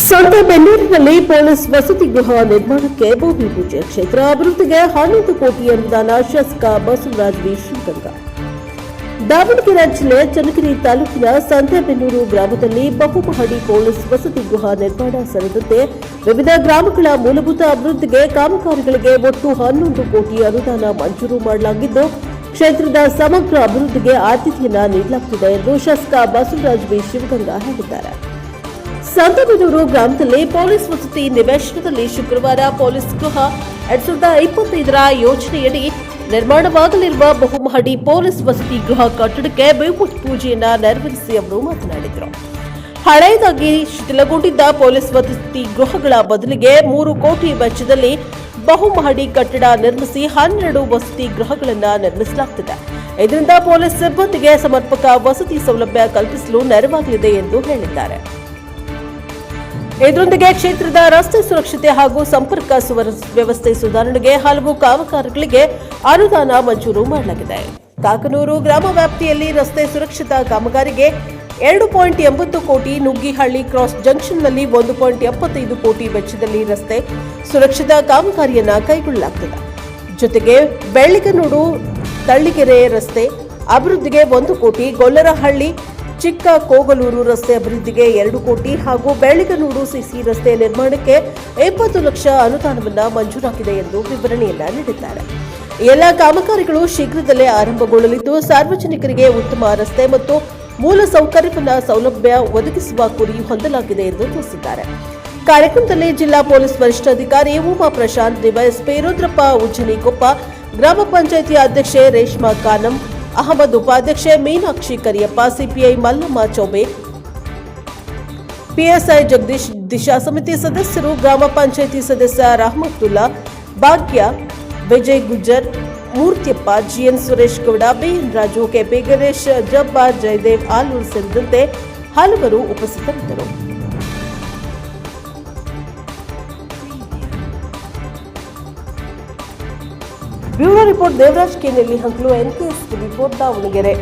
ಸಂತೆಬೆನ್ನೂರಿನಲ್ಲಿ police ವಸತಿ ಗೃಹ ನಿರ್ಮಾಣಕ್ಕೆ ಭೂಮಿ ಪೂಜೆ ಕ್ಷೇತ್ರ, ಅಭಿವೃದ್ಧಿಗೆ ಹನ್ನೊಂದು ಕೋಟಿ ಅನುದಾನ, ಶಾಸಕ, ಬಸವರಾಜ್ ಬಿ ಶಿವಗಂಗಾ. ದಾವಣಗೆರೆ ಜಿಲ್ಲೆ ಚನ್ನಗಿರಿ ತಾಲೂಕಿನ ಸಂತೆಬೆನ್ನೂರು ಗ್ರಾಮದಲ್ಲಿ ಬಹುಮಹಡಿ ಪೊಲೀಸ್ ವಸತಿ ಗೃಹ ನಿರ್ಮಾಣ ಸೇರಿದಂತೆ ವಿವಿಧ ಗ್ರಾಮಗಳ ಮೂಲಭೂತ ಅಭಿವೃದ್ಧಿಗೆ ಕಾಮಗಾರಿಗಳಿಗೆ ಒಟ್ಟು ಹನ್ನೊಂದು ಕೋಟಿ ಅನುದಾನ ಮಂಜೂರು ಮಾಡಲಾಗಿದ್ದು, ಕ್ಷೇತ್ರದ ಸಮಗ್ರ ಅಭಿವೃದ್ಧಿಗೆ ಆದ್ಯತೆಯನ್ನು ನೀಡಲಾಗುತ್ತಿದೆ ಎಂದು ಶಾಸಕ ಬಸವರಾಜ್ ಬಿ ಶಿವಗಂಗಾ ಹೇಳಿದ್ದಾರೆ. ಸಂತಬೆನ್ನೂರು ಗ್ರಾಮದಲ್ಲಿ ಪೊಲೀಸ್ ವಸತಿ ನಿವೇಶನದಲ್ಲಿ ಶುಕ್ರವಾರ ಪೊಲೀಸ್ ಗೃಹ. ಎರಡ್ ಸಾವಿರದ ಇಪ್ಪತ್ತೈದರ ಯೋಜನೆಯಡಿ ನಿರ್ಮಾಣವಾಗಲಿರುವ ಬಹುಮಹಡಿ ಪೊಲೀಸ್ ವಸತಿ ಗೃಹ ಕಟ್ಟಡಕ್ಕೆ ಭೂಮಿ ಪೂಜೆಯನ್ನ ನೆರವೇರಿಸಿ ಅವರು ಮಾತನಾಡಿದರು. ಹಳೆಯದಾಗಿ ಶಿಥಿಲಗೊಂಡಿದ್ದ ಪೊಲೀಸ್ ವಸತಿ ಗೃಹಗಳ ಬದಲಿಗೆ ಮೂರು ಕೋಟಿ ವೆಚ್ಚದಲ್ಲಿ ಬಹುಮಹಡಿ ಕಟ್ಟಡ ನಿರ್ಮಿಸಿ ಹನ್ನೆರಡು ವಸತಿ ಗೃಹಗಳನ್ನು ನಿರ್ಮಿಸಲಾಗುತ್ತಿದೆ ಇದರಿಂದ ಪೊಲೀಸ್ ಸಿಬ್ಬಂದಿಗೆ ಸಮರ್ಪಕ ವಸತಿ ಸೌಲಭ್ಯ ಕಲ್ಪಿಸಲು ನೆರವಾಗಲಿದೆ ಎಂದು ಹೇಳಿದ್ದಾರೆ. ಇದರೊಂದಿಗೆ ಕ್ಷೇತ್ರದ ರಸ್ತೆ ಸುರಕ್ಷತೆ ಹಾಗೂ ಸಂಪರ್ಕ ವ್ಯವಸ್ಥೆ ಸುಧಾರಣೆಗೆ ಹಲವು ಕಾಮಗಾರಿಗಳಿಗೆ ಅನುದಾನ ಮಂಜೂರು ಮಾಡಲಾಗಿದೆ. ಕಾಕನೂರು ಗ್ರಾಮ ವ್ಯಾಪ್ತಿಯಲ್ಲಿ ರಸ್ತೆ ಸುರಕ್ಷತಾ ಕಾಮಗಾರಿಗೆ ಎರಡು ಪಾಯಿಂಟ್ ಎಂಬತ್ತು ಕೋಟಿ ನುಗ್ಗಿಹಳ್ಳಿ ಕ್ರಾಸ್ ಜಂಕ್ಷನ್ನಲ್ಲಿ ಒಂದು ಪಾಯಿಂಟ್ ಎಪ್ಪತ್ತೈದು ಕೋಟಿ ವೆಚ್ಚದಲ್ಲಿ ರಸ್ತೆ ಸುರಕ್ಷತಾ ಕಾಮಗಾರಿಯನ್ನು ಕೈಗೊಳ್ಳಲಾಗುತ್ತದೆ ಜೊತೆಗೆ ಬೆಳ್ಳಿಗನೂಡು ತಳ್ಳಿಗೆರೆ ರಸ್ತೆ ಅಭಿವೃದ್ಧಿಗೆ ಒಂದು ಕೋಟಿ ಗೊಲ್ಲರಹಳ್ಳಿ ಚಿಕ್ಕ ಕೋಗಲೂರು ರಸ್ತೆ ಅಭಿವೃದ್ಧಿಗೆ ಎರಡು ಕೋಟಿ ಹಾಗೂ ಬೆಳ್ಳಿಗನೂಡು ಸಿಸಿ ರಸ್ತೆ ನಿರ್ಮಾಣಕ್ಕೆ ಇಪ್ಪತ್ತು ಲಕ್ಷ ಅನುದಾನವನ್ನು ಮಂಜೂರಾಗಿದೆ ಎಂದು ವಿವರಣೆಯನ್ನ ನೀಡಿದ್ದಾರೆ. ಎಲ್ಲ ಕಾಮಗಾರಿಗಳು ಶೀಘ್ರದಲ್ಲೇ ಆರಂಭಗೊಳ್ಳಲಿದ್ದು, ಸಾರ್ವಜನಿಕರಿಗೆ ಉತ್ತಮ ರಸ್ತೆ ಮತ್ತು ಮೂಲ ಸೌಕರ್ಯವನ್ನ ಸೌಲಭ್ಯ ಒದಗಿಸುವ ಗುರಿ ಹೊಂದಲಾಗಿದೆ ಎಂದು ತಿಳಿಸಿದ್ದಾರೆ. ಕಾರ್ಯಕ್ರಮದಲ್ಲಿ ಜಿಲ್ಲಾ ಪೊಲೀಸ್ ವರಿಷ್ಠಾಧಿಕಾರಿ ಉಮಾ ಪ್ರಶಾಂತ್, ಡಿವೈಎಸ್ಪಿ ರುದ್ರಪ್ಪ ಉಜ್ಜನಿಕೊಪ್ಪ, ಗ್ರಾಮ ಪಂಚಾಯಿತಿ ಅಧ್ಯಕ್ಷೆ ರೇಷ್ಮಾ ಖಾನಂ ಅಹಮದ್ ಉಪಾಧ್ಯಕ್ಷೆ ಮೀನಾಕ್ಷಿ ಕರಿಯಪ್ಪ, ಸಿಪಿಐ ಮಲ್ಲಮ್ಮ ಚೌಬೆ. ಪಿಎಸ್ಐ ಜಗದೀಶ್ ದಿಶಾ ಸಮಿತಿ ಸದಸ್ಯರು, ಗ್ರಾಮ ಪಂಚಾಯಿತಿ ಸದಸ್ಯ Rahamathulla Bhagya Vijay Gujjar, Murthiyappa, GN Suresh Gowda, BN Raju, KP Ganesh Jabbar Jayadev, Aluru ಸೇರಿದಂತೆ ಹಲವರು ಉಪಸ್ಥಿತರಿದ್ದರು. Bureau report Devaraj Kenelli Hankalu NKS report Davanagere.